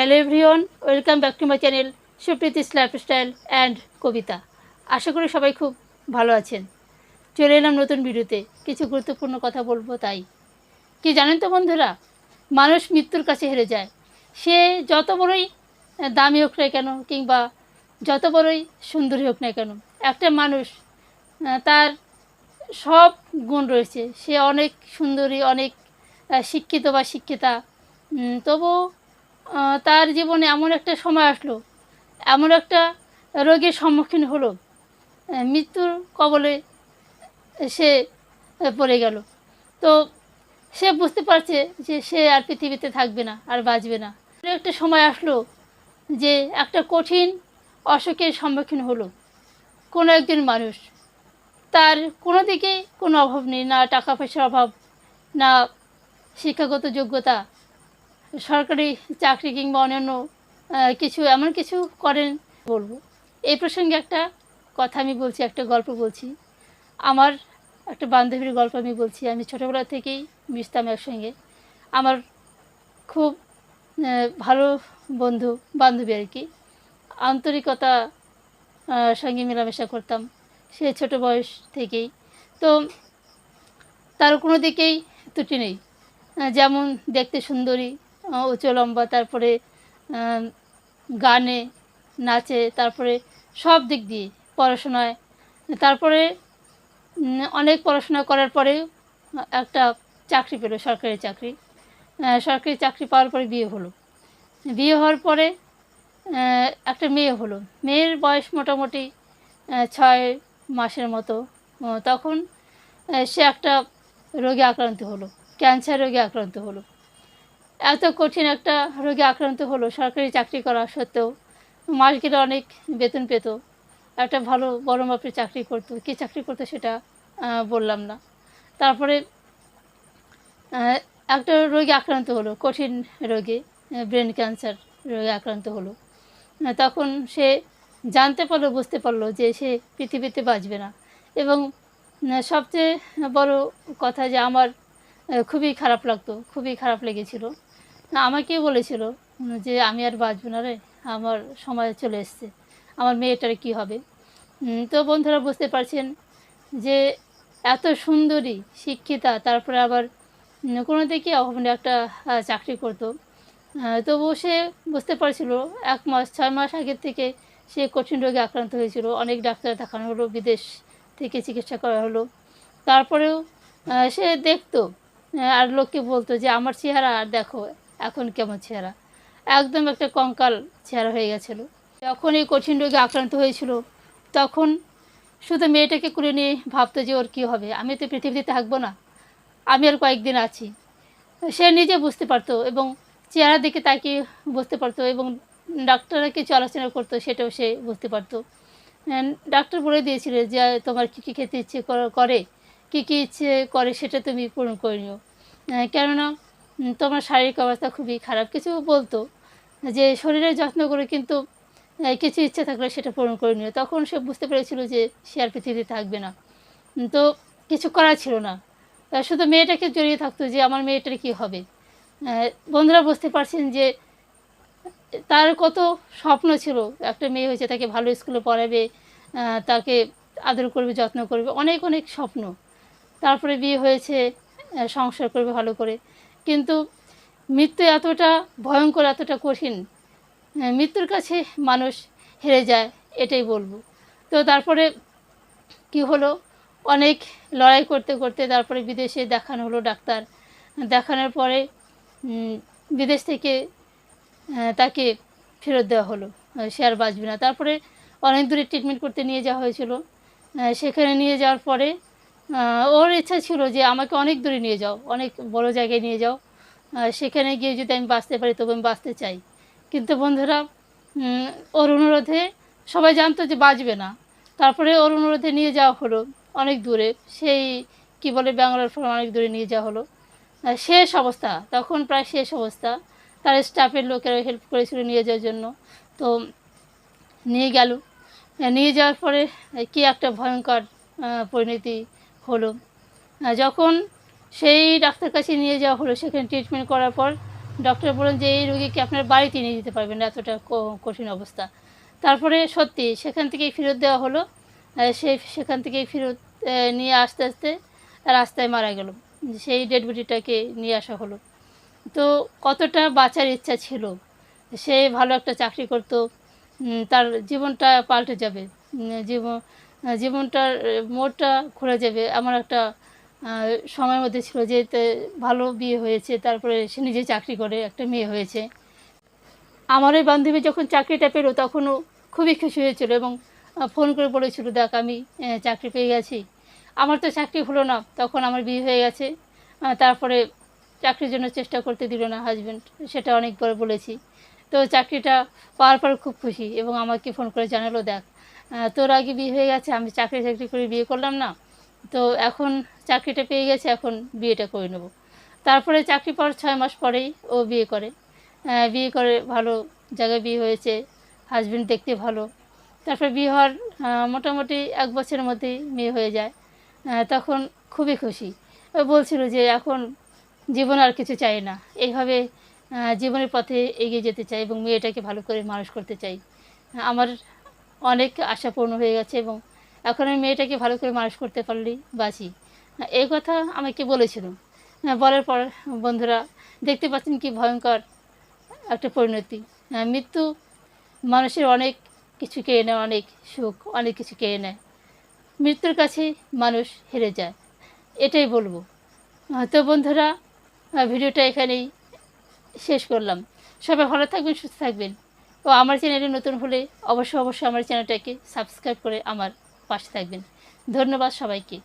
Hello everyone welcome back to my channel Supriti's lifestyle and Kabita আশা করি সবাই খুব ভালো আছেন। চলে এলাম নতুন ভিডিওতে। কিছু গুরুত্বপূর্ণ কথা বলব তাই। কি জানেন তো বন্ধুরা? মানুষ মৃত্যুর কাছে হেরে যায়। সে যত বড়ই দামি হোক না কেন কিংবা যত বড়ই সুন্দরী হোক না কেন, একটা মানুষ তার সব গুণ রয়েছে। সে অনেক সুন্দরী, অনেক শিক্ষিত বা শিক্ষিতা। তবু তার জীবনে এমন একটা সময় আসলো, এমন একটা রোগের সম্মুখীন হলো মৃত্যুর কবলে সে পড়ে গেল। তো সে বুঝতে পারছে যে সে আর পৃথিবীতে থাকবে না, আর বাঁচবে না। একটা সময় আসলো যে একটা কঠিন অসুখের সম্মুখীন হলো কোনো একজন মানুষ। তার কোনো দিকে কোনো অভাব নেই, না টাকা পয়সার অভাব, না শিক্ষাগত যোগ্যতা সরকারি চাকরি কিংবা অন্যান্য কিছু, এমন কিছু করেন বলব। এই প্রসঙ্গে একটা কথা আমি বলছি, একটা গল্প বলছি। আমার একটা বান্ধবীর গল্প আমি বলছি। আমি ছোটোবেলা থেকেই মিশতাম একসঙ্গে। আমার খুব ভালো বন্ধু, বান্ধবী আর কি। আন্তরিকতা সঙ্গে মেলামেশা করতাম সে ছোট বয়স থেকেই। তো তার কোনো দিকেই ত্রুটি নেই। যেমন দেখতে সুন্দরী উঁচু লম্বা তারপরে গানে, নাচে, তারপরে সব দিক দিয়ে পড়াশোনায়। তারপরে অনেক পড়াশোনা করার পরে একটা চাকরি পেল, সরকারি চাকরি। সরকারি চাকরি পাওয়ার পরে বিয়ে হলো। বিয়ে হওয়ার পরে একটা মেয়ে হলো। মেয়ের বয়স মোটামুটি ছয় মাসের মতো। তখন সে একটা রোগে আক্রান্ত হলো, ক্যান্সার রোগে আক্রান্ত হলো। এত কঠিন একটা রোগে আক্রান্ত হলো, সরকারি চাকরি করা সত্ত্বেও। মাস গেলে অনেক বেতন পেত। একটা ভালো, বড় মাপের চাকরি করতো। কী চাকরি করতো সেটা বললাম না। তারপরে একটা রোগে আক্রান্ত হলো, কঠিন রোগে, ব্রেন ক্যান্সার রোগে আক্রান্ত হলো। তখন সে জানতে পারল, বুঝতে পারল যে সে পৃথিবীতে বাঁচবে না। এবং সবচেয়ে বড় কথা যে আমার খুবই খারাপ লাগতো, খুবই খারাপ লেগেছিল। না আমাকেও বলেছিল? যে আমি আর বাঁচবো না রে, আমার সময় চলে এসছে। আমার মেয়েটার কি হবে? তো বন্ধুরা বুঝতে পারছেন যে এত সুন্দরী, শিক্ষিতা, তারপরে আবার কোনো দিকে অভাব একটা চাকরি করতো। তবুও সে বুঝতে পারছিল, এক মাস, ছয় মাস আগের থেকে সে কঠিন রোগে আক্রান্ত হয়েছিল। অনেক ডাক্তার দেখানো হলো, বিদেশ থেকে চিকিৎসা করা হলো। তারপরেও সে দেখতো আর লোককে বলতো যে, আমার চেহারা আর দেখো এখন কেমন চেহারা? একদম একটা কঙ্কাল চেহারা হয়ে গেছিল। যখন এই কঠিন রোগে আক্রান্ত হয়েছিল তখন শুধু মেয়েটাকে কুড়ে নিয়ে ভাবতো যে ওর কী হবে? আমি তো পৃথিবীতে থাকব না। আমি আর কয়েকদিন আছি। সে নিজে বুঝতে পারতো এবং চেহারা দেখে তাকে বুঝতে পারতো এবং ডাক্তাররা কিছু আলোচনা করতো সেটাও সে বুঝতে পারতো। ডাক্তার বলে দিয়েছিল যে তোমার কী কী খেতে ইচ্ছে কর- করে? কী কী ইচ্ছে করে সেটা তুমি পূরণ করে নিও। কেননা উম, তোমার শারীরিক অবস্থা খুবই খারাপ। কিছু বলতো যে শরীরের যত্ন করে কিন্তু কিছু ইচ্ছা থাকলে সেটা পূরণ করে নিও। তখন সে বুঝতে পেরেছিল যে সে আর পৃথিবীতে থাকবে না। তো কিছু করার ছিল না। শুধু মেয়েটাকে জড়িয়ে থাকতো যে আমার মেয়েটার কী হবে। বন্ধুরা বুঝতে পারছেন যে তার কত স্বপ্ন ছিল। একটা মেয়ে হয়েছে, তাকে ভালো স্কুলে পড়াবে তাকে আদর করবে, যত্ন করবে, অনেক অনেক স্বপ্ন। তারপরে বিয়ে হয়েছে সংসার করবে ভালো করে। কিন্তু মৃত্যু এতটা ভয়ঙ্কর, এতটা কঠিন মৃত্যুর কাছে মানুষ হেরে যায়, এটাই বলব। তো তারপরে কি হলো? অনেক লড়াই করতে করতে তারপরে বিদেশে দেখানো হলো ডাক্তার। দেখানোর পরে বিদেশ থেকে তাকে ফেরত দেওয়া হলো সে আর বাঁচবে না। তারপরে অনেক দূরে ট্রিটমেন্ট করতে নিয়ে যাওয়া হয়েছিল। সেখানে নিয়ে যাওয়ার পরে ওর ইচ্ছা ছিল যে আমাকে অনেক দূরে নিয়ে যাও, অনেক বড় জায়গায় নিয়ে যাও। সেখানে গিয়ে যদি আমি বাঁচতে পারি, তবে আমি বাঁচতে চাই। কিন্তু বন্ধুরা ওর অনুরোধে সবাই জানতো যে বাঁচবে না। তারপরে ওর অনুরোধে নিয়ে যাওয়া হলো অনেক দূরে। সেই, কি বলে ব্যাঙ্গালোর ফোর অনেক দূরে নিয়ে যাওয়া হলো। শেষ অবস্থা, তখন প্রায় শেষ অবস্থা। তার স্টাফের লোকেরা হেল্প করেছিল নিয়ে যাওয়ার জন্য। তো নিয়ে গেল। নিয়ে যাওয়ার পরে কি একটা ভয়ঙ্কর পরিণতি হলো। যখন সেই ডাক্তার কাছে নিয়ে যাওয়া হলো, সেখানে ট্রিটমেন্ট করার পর ডক্টর বলেন যে, এই রুগীকে আপনার বাড়িতে নিয়ে যেতে পারবেন না, এতটা কঠিন অবস্থা। তারপরে সত্যি সেখান থেকেই ফেরত দেওয়া হলো। সে সেখান থেকেই ফেরত নিয়ে আস্তে আস্তে রাস্তায় মারা গেল। সেই ডেড বডিটাকে নিয়ে আসা হলো। তো কতটা বাঁচার ইচ্ছা ছিল? সে ভালো একটা চাকরি করতো। তার জীবনটা পাল্টে যাবে। জীবন জীবনটার মোড়টা ঘুরে যাবে। আমার একটা সময়ের মধ্যে ছিল যে ভালো বিয়ে হয়েছে, তারপরে সে নিজে চাকরি করে, একটা মেয়ে হয়েছে। আমার ওই বান্ধবী যখন চাকরিটা পেল, তখনও খুবই খুশি হয়েছিল এবং ফোন করে বলেছিল, দেখ, আমি চাকরি পেয়ে গেছি। আমার তো চাকরি হলো না, তখন আমার বিয়ে হয়ে গেছে। তারপরে চাকরির জন্য চেষ্টা করতে দিল না হাজব্যান্ড সেটা অনেকবার বলেছি। তো চাকরিটা পাওয়ার পর খুব খুশি এবং আমাকে ফোন করে জানালো, দেখ তোর আগে বিয়ে হয়ে গেছে, আমি চাকরি চাকরি করে বিয়ে করলাম না। তো এখন চাকরিটা পেয়ে গেছে, এখন বিয়েটা করে নেব। তারপরে চাকরি পাওয়ার ছয় মাস পরেই ও বিয়ে করে। বিয়ে করে ভালো জায়গায় বিয়ে হয়েছে হাজবেন্ড দেখতে ভালো। তারপরে বিয়ে হওয়ার মোটামুটি এক বছরের মধ্যেই মেয়ে হয়ে যায়। তখন খুবই খুশি। ও বলছিল যে, এখন জীবন আর কিছু চাই না। এইভাবে জীবনের পথে এগিয়ে যেতে চাই এবং মেয়েটাকে ভালো করে মানুষ করতে চাই। আমার অনেক আশা পূর্ণ হয়ে গেছে এবং এখন আমি মেয়েটাকে ভালো করে মানুষ করতে পারলেই বাঁচি। এই কথা আমাকে বলেছিল। আহ, বলার পর বন্ধুরা দেখতে পাচ্ছেন কি ভয়ঙ্কর একটা পরিণতি। আহ, মৃত্যু মানুষের অনেক কিছু কেড়ে নেয় অনেক সুখ অনেক কিছু কেড়ে নেয়। মৃত্যুর কাছে মানুষ হেরে যায় এটাই বলব। আহ, তো বন্ধুরা ভিডিওটা এখানেই শেষ করলাম। সবাই ভালো থাকবেন সুস্থ থাকবেন। ও আমার চ্যানেলে নতুন হলে অবশ্যই অবশ্যই আমার চ্যানেলটাকে সাবস্ক্রাইব করে আমার পাশে থাকবেন। ধন্যবাদ সবাইকে।